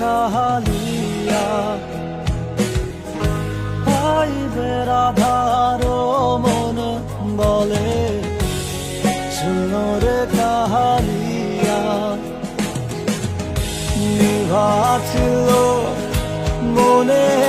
কাহালিয়া। আইবে রাধার মন বলে শুনরে কাহালিয়া। নিভাছিল মনে